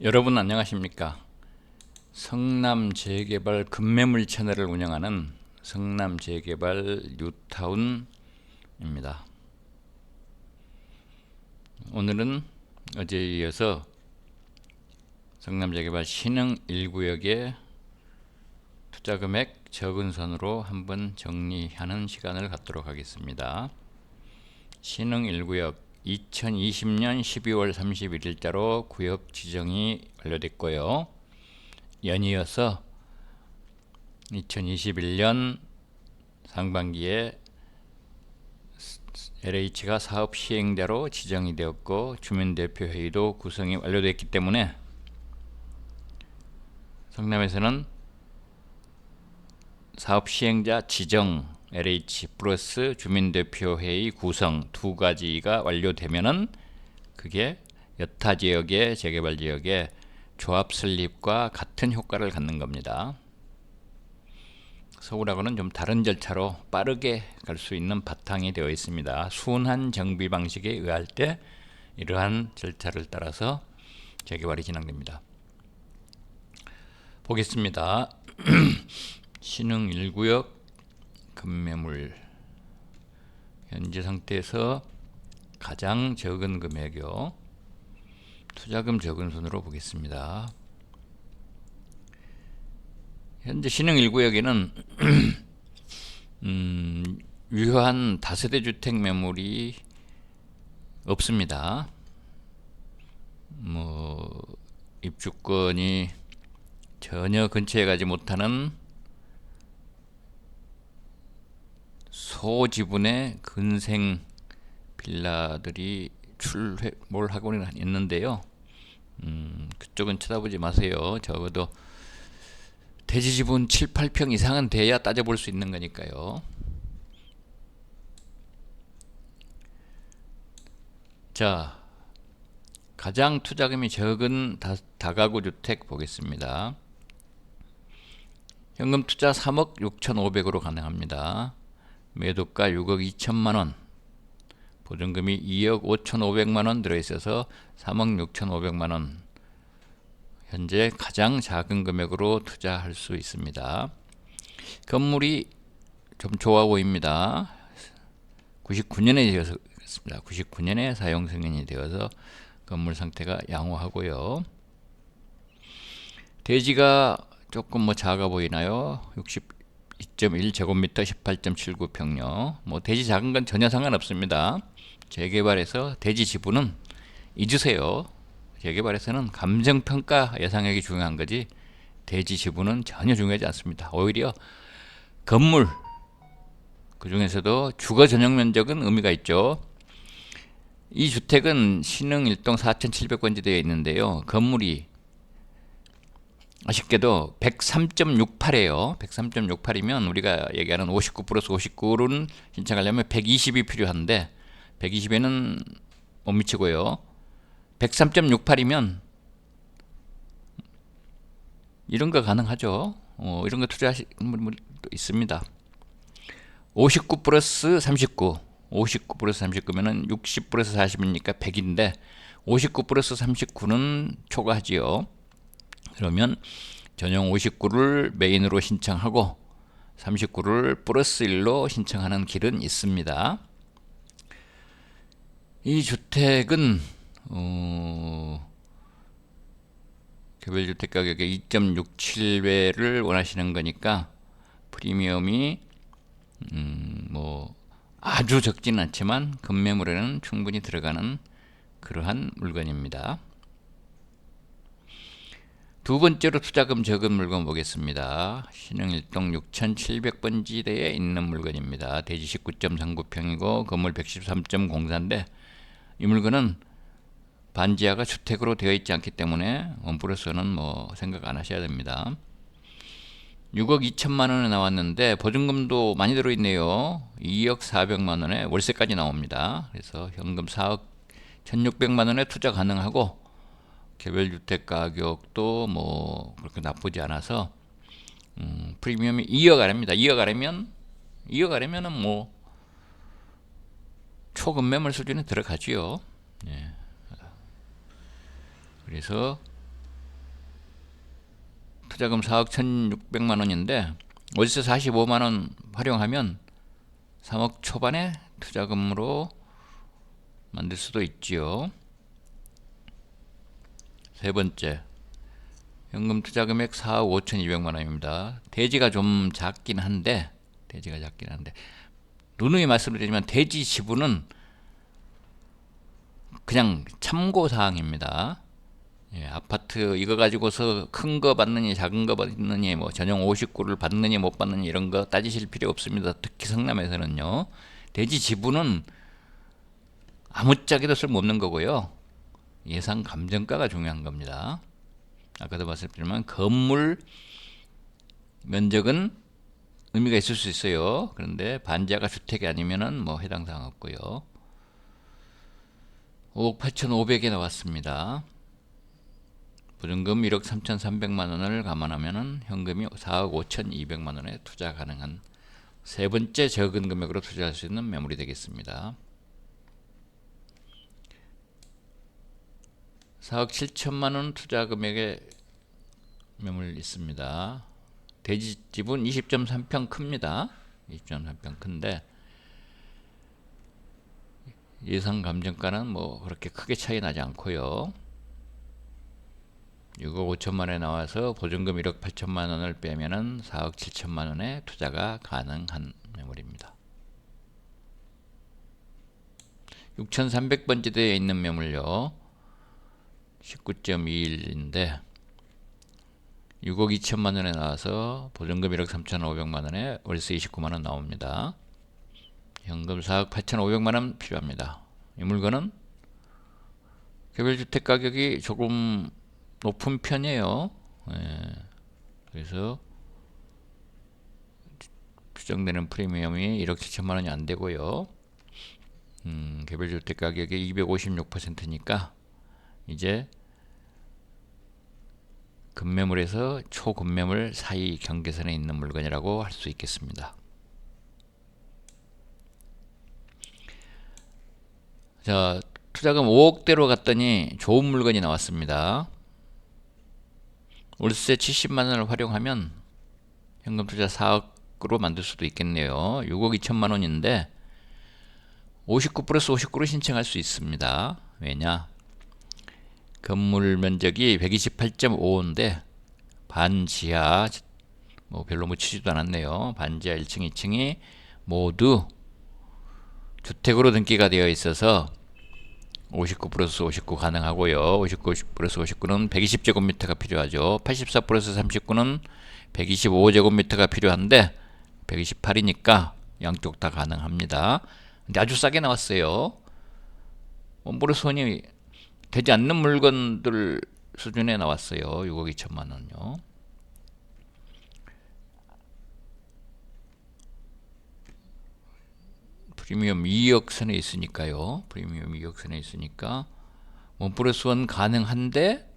여러분 안녕하십니까? 성남 재개발 급매물 채널을 운영하는 성남 재개발 뉴타운입니다. 오늘은 어제에 이어서 성남 재개발 신흥 1구역의 투자 금액 적은 선으로 한번 정리하는 시간을 갖도록 하겠습니다. 신흥 1구역 2020년 12월 31일자로 구역 지정이 완료됐고요. 연이어서 2021년 상반기에 LH가 사업 시행자로 지정이 되었고 주민대표회의도 구성이 완료됐기 때문에 성남에서는 사업 시행자 지정 LH 플러스 주민대표회의 구성 두 가지가 완료되면은 그게 여타 지역의 재개발 지역의 조합 설립과 같은 효과를 갖는 겁니다. 서울하고는 좀 다른 절차로 빠르게 갈 수 있는 바탕이 되어 있습니다. 순환 정비 방식에 의할 때 이러한 절차를 따라서 재개발이 진행됩니다. 보겠습니다. 신흥 1구역 급매물 현재 상태에서 가장 적은 금액이요. 투자금 적은 손으로 보겠습니다. 현재 신흥 1구역에는 음, 유효한 다세대 주택 매물이 없습니다. 뭐 입주권이 전혀 근처에 가지 못하는 소지분의 근생 빌라들이 출몰 하고는 있는데요. 음, 그쪽은 쳐다보지 마세요. 적어도 대지 지분 7, 8평 이상은 돼야 따져볼 수 있는 거니까요. 자, 가장 투자금이 적은 다, 다가구 주택 보겠습니다. 현금 투자 3억 6,500으로 가능합니다. 매도가 6억 2천만 원, 보증금이 2억 5천5백만 원 들어있어서 3억 6천5백만 원. 현재 가장 작은 금액으로 투자할 수 있습니다. 건물이 좀 좋아 보입니다. 99년에 되었습니다. 99년에 사용 승인이 되어서 건물 상태가 양호하고요. 대지가 조금 뭐 작아 보이나요? 62.1 제곱미터 18.79평요. 뭐 대지 작은 건 전혀 상관없습니다. 재개발에서 대지 지분은 잊으세요. 재개발에서는 감정평가 예상액이 중요한 거지 대지 지분은 전혀 중요하지 않습니다. 오히려 건물 그 중에서도 주거 전용 면적은 의미가 있죠. 이 주택은 신흥 1동 4,700번지되어 있는데요. 건물이 아쉽게도 103.68이에요. 103.68이면 우리가 얘기하는 59 플러스 59는 신청하려면 120이 필요한데 120에는 못 미치고요. 103.68이면 이런 거 가능하죠. 어, 이런 거 투자하시는 분도 있습니다. 59 플러스 39, 59 플러스 39면은 60 플러스 40이니까 100인데 59 플러스 39는 초과하지요. 그러면 전용 59를 메인으로 신청하고 39를 플러스 1로 신청하는 길은 있습니다. 이 주택은 어, 개별주택 가격의 2.67배를 원하시는 거니까 프리미엄이 음, 뭐 아주 적진 않지만 급매물에는 충분히 들어가는 그러한 물건입니다. 두 번째로 투자금 적은 물건 보겠습니다. 신흥일동 6700번지대에 있는 물건입니다. 대지 19.39평이고 건물 113.04인데 이 물건은 반지하가 주택으로 되어 있지 않기 때문에 원플러스는 뭐 생각 안 하셔야 됩니다. 6억 2천만 원에 나왔는데 보증금도 많이 들어있네요. 2억 4백만 원에 월세까지 나옵니다. 그래서 현금 4억 1,600만 원에 투자 가능하고 개별 주택 가격도 뭐 그렇게 나쁘지 않아서 음, 프리미엄이 2억 아래입니다. 2억 아래면 2억 아래면은 뭐 초급 매물 수준에 들어가지요. 예. 그래서 투자금 4억 1,600만 원인데 월세 45만 원 활용하면 3억 초반의 투자금으로 만들 수도 있지요. 세 번째, 현금 투자 금액 4억 5,200만 원입니다. 대지가 좀 작긴 한데, 대지가 작긴 한데, 누누이 말씀드리지만 대지 지분은 그냥 참고 사항입니다. 예, 아파트 이거 가지고서 큰 거 받느니 작은 거 받느니 뭐 전용 59를 받느니 못 받느니 이런 거 따지실 필요 없습니다. 특히 성남에서는요. 대지 지분은 아무짝에도 쓸모없는 거고요. 예상 감정가가 중요한 겁니다. 아까도 말씀드렸지만 건물 면적은 의미가 있을 수 있어요. 그런데 반지하가 주택이 아니면은 뭐 해당 사항 없고요. 5억 8,500에 나왔습니다. 보증금 1억 3,300만 원을 감안하면은 현금이 4억 5,200만 원에 투자 가능한 세 번째 적은 금액으로 투자할 수 있는 매물이 되겠습니다. 4억 7천만 원 투자 금액의 매물 있습니다. 대지집은 20.3평 큽니다. 20.3평 큰데 예상 감정가는 뭐 그렇게 크게 차이 나지 않고요. 6억 5천만 원에 나와서 보증금 1억 8천만 원을 빼면은 4억 7천만 원의 투자가 가능한 매물입니다. 6,300번지대에 있는 매물요. 19.21인데 6억 2천만 원에 나와서 보증금 1억 3,500만 원에 월세 29만 원 나옵니다. 현금 4억 8,500만 원 필요합니다. 이 물건은 개별주택 가격이 조금 높은 편이에요. 예. 그래서 추정되는 프리미엄이 1억 7천만 원이 안 되고요. 음, 개별주택 가격이 256%니까 이제 급매물에서 초급매물 사이 경계선에 있는 물건이라고 할 수 있겠습니다. 자, 투자금 5억대로 갔더니 좋은 물건이 나왔습니다. 월세 70만 원을 활용하면 현금 투자 4억으로 만들 수도 있겠네요. 6억 2천만 원인데 59 플러스 59로 신청할 수 있습니다. 왜냐? 건물 면적이 128.5인데 반지하 뭐 별로 묻히지도 않았네요. 반지하 1층, 2층이 모두 주택으로 등기가 되어 있어서 59 플러스 59 가능하고요. 59 플러스 59는 120제곱미터가 필요하죠. 84 플러스 39는 125제곱미터가 필요한데 128이니까 양쪽 다 가능합니다. 근데 아주 싸게 나왔어요. 원보로 손이 되지 않는 물건들 수준에 나왔어요. 6억 2천만 원요. 프리미엄 2억 선에 있으니까요. 프리미엄 2억 선에 있으니까 원 플러스 원 가능한데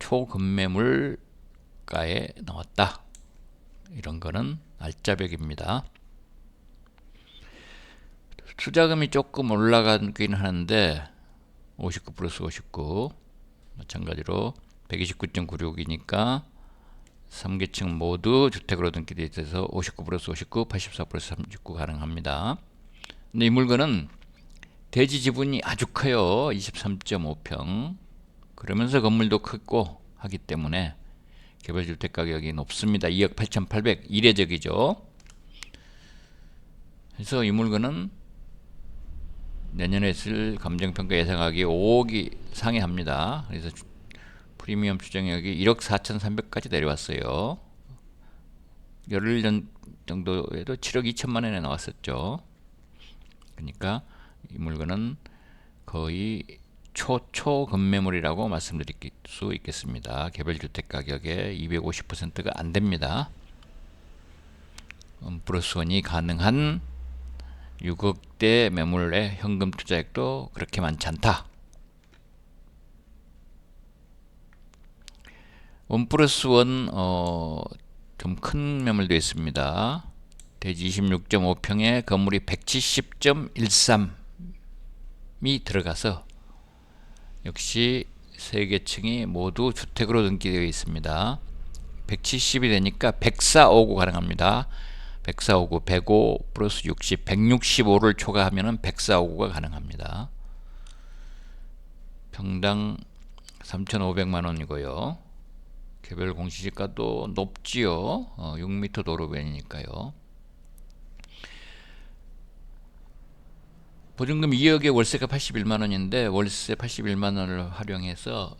초급매물가에 나왔다. 이런 거는 알짜배기입니다. 투자금이 조금 올라가긴 하는데 59 플러스 59 마찬가지로 129.96이니까 3계층 모두 주택으로 등기되어 있어서 59 플러스 59, 84 플러스 39 가능합니다. 근데 이 물건은 대지 지분이 아주 커요. 23.5평. 그러면서 건물도 크고 하기 때문에 개별주택 가격이 높습니다. 2억 8,800 이례적이죠. 그래서 이 물건은 내년에 쓸 감정평가 예상하기 5억이 상회합니다. 그래서 프리미엄 추정액이 1억 4,300까지 내려왔어요. 열흘 전 정도에도 7억 2천만 원에 나왔었죠. 그러니까 이 물건은 거의 초초 건매물이라고 말씀드릴 수 있겠습니다. 개별 주택 가격의 250%가 안 됩니다. 음, 플러스 원이 가능한 6억대 매물의 현금 투자액도 그렇게 많지 않다. 원 플러스 원, 어, 좀 큰 매물도 있습니다. 대지 26.5평에 건물이 170.13이 들어가서 역시 세 개 층이 모두 주택으로 등기되어 있습니다. 170이 되니까 104, 59 가능합니다. 104, 59, 105 플러스 60, 165를 초과하면 104, 59가 가능합니다. 평당 3,500만 원이고요. 개별 공시지가도 높지요. 어, 6m 도로변이니까요. 보증금 2억에 월세가 81만 원인데 월세 81만 원을 활용해서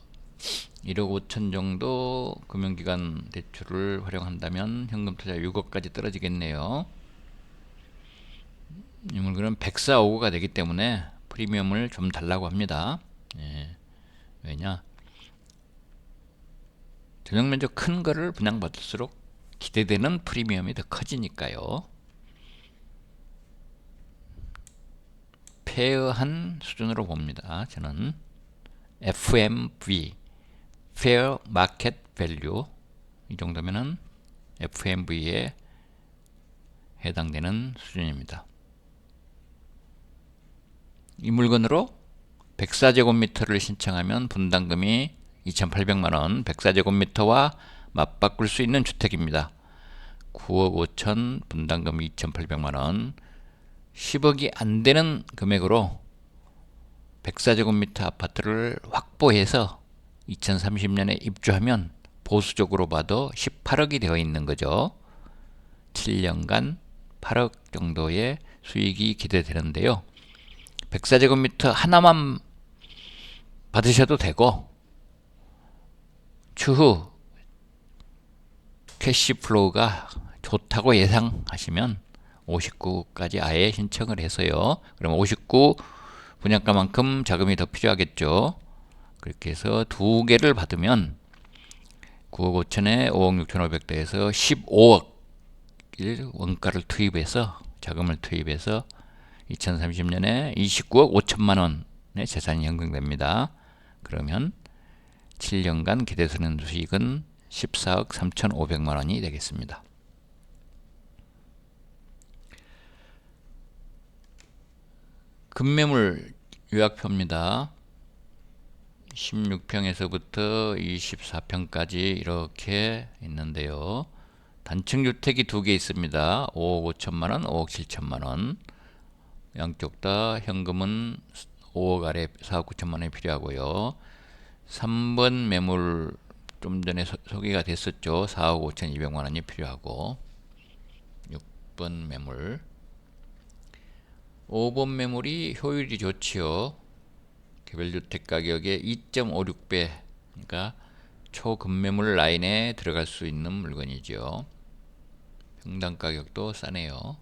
1억 5천 정도 금융기관 대출을 활용한다면 현금 투자 6억까지 떨어지겠네요. 이 물건은 104, 5가 되기 때문에 프리미엄을 좀 달라고 합니다. 예. 왜냐? 전용 면적 큰 거를 분양받을수록 기대되는 프리미엄이 더 커지니까요. 페어한 수준으로 봅니다. 저는 FMV Fair Market Value 이 정도면은 FMV에 해당되는 수준입니다. 이 물건으로 104제곱미터를 신청하면 분담금이 2,800만원 104제곱미터와 맞바꿀 수 있는 주택입니다. 9억 5천 분담금 2,800만원 10억이 안 되는 금액으로 104제곱미터 아파트를 확보해서 2030년에 입주하면 보수적으로 봐도 18억이 되어 있는 거죠. 7년간 8억 정도의 수익이 기대되는데요. 104제곱미터 하나만 받으셔도 되고 추후 캐시 플로우가 좋다고 예상하시면 59까지 아예 신청을 해서요. 그럼 59 분양가만큼 자금이 더 필요하겠죠. 그렇게 해서 두 개를 받으면 9억 5천에 5억 6천 5백 대에서 15억 원가를 투입해서 자금을 투입해서 2030년에 29억 5천만 원의 재산이 형성됩니다. 그러면 7년간 기대수는 수익은 14억 3,500만 원이 되겠습니다. 급매물 요약표입니다. 16평에서부터 24평까지 이렇게 있는데요. 단층 주택이 두 개 있습니다. 5억 5천만 원, 5억 7천만 원. 양쪽 다 현금은 5억 아래 4억 9천만 원이 필요하고요. 3번 매물 좀 전에 소, 소개가 됐었죠. 4억 5천 2백만 원이 필요하고 6번 매물 5번 매물이 효율이 좋지요. 개별주택 가격의 2.56배 그러니까 초급매물 라인에 들어갈 수 있는 물건이죠. 평당 가격도 싸네요.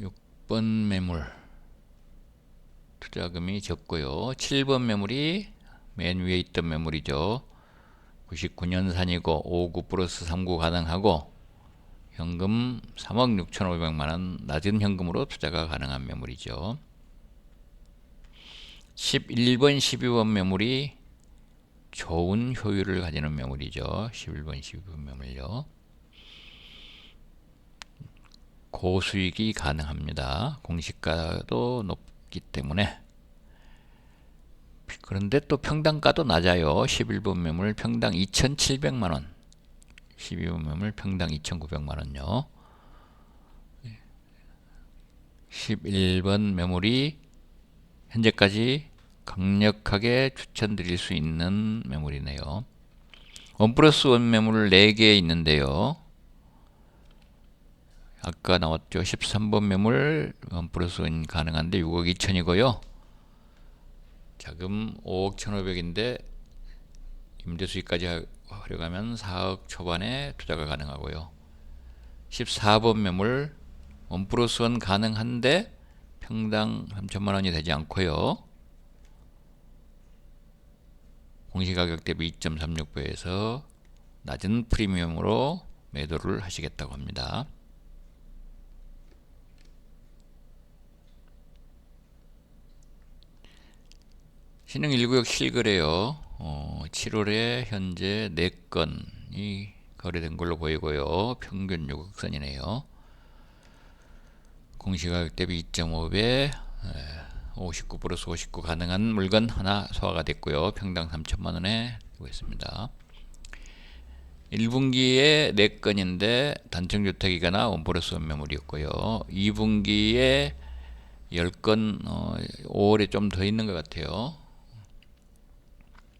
6번 매물 투자금이 적고요. 7번 매물이 맨 위에 있던 매물이죠. 99년산이고 59 플러스 39 가능하고 현금 3억 6천5백만 원 낮은 현금으로 투자가 가능한 매물이죠. 11번, 12번 매물이 좋은 효율을 가지는 매물이죠. 11번, 12번 매물요. 고수익이 가능합니다. 공시가도 높기 때문에 그런데 또 평당가도 낮아요. 11번 매물 평당 2,700만 원. 12번 매물 평당 2,900만 원요. 11번 매물이 현재까지 강력하게 추천드릴 수 있는 매물이네요. 원 플러스 원 매물 4개 있는데요. 아까 나왔죠. 13번 매물 원 플러스 원 가능한데 6억 2천이고요. 자금 5억 1,500인데 임대 수익까지 하려면 4억 초반에 투자가 가능하고요. 14번 매물 원 플러스 원 가능한데 평당 3천만 원이 되지 않고요. 공시가격 대비 2.36배에서 낮은 프리미엄으로 매도를 하시겠다고 합니다. 신흥 1구역 실거래요. 어, 7월에 현재 4건이 거래된 걸로 보이고요. 평균 요극선이네요. 공시가격 대비 2.5배 59 플러스 59 가능한 물건 하나 소화가 됐고요. 평당 3천만 원에 되고 있습니다. 1분기에 4건인데 단층주택이거나 원플러스 매물이었고요. 2분기에 10건 어, 5월에 좀 더 있는 것 같아요.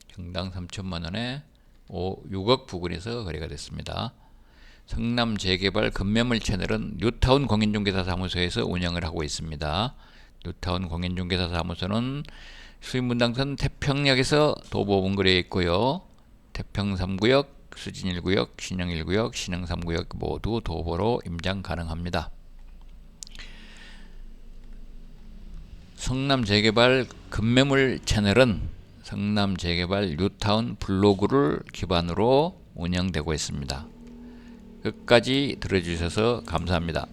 평당 3천만 원에 5, 6억 부근에서 거래가 됐습니다. 성남 재개발 급매물 채널은 뉴타운 공인중개사 사무소에서 운영을 하고 있습니다. 뉴타운 공인중개사 사무소는 수인분당선 태평역에서 도보 분거리에 있고요. 태평 3구역, 수진 1구역, 신영 1구역, 신흥 3구역 모두 도보로 임장 가능합니다. 성남 재개발 급매물 채널은 성남 재개발 뉴타운 블로그를 기반으로 운영되고 있습니다. 끝까지 들어주셔서 감사합니다.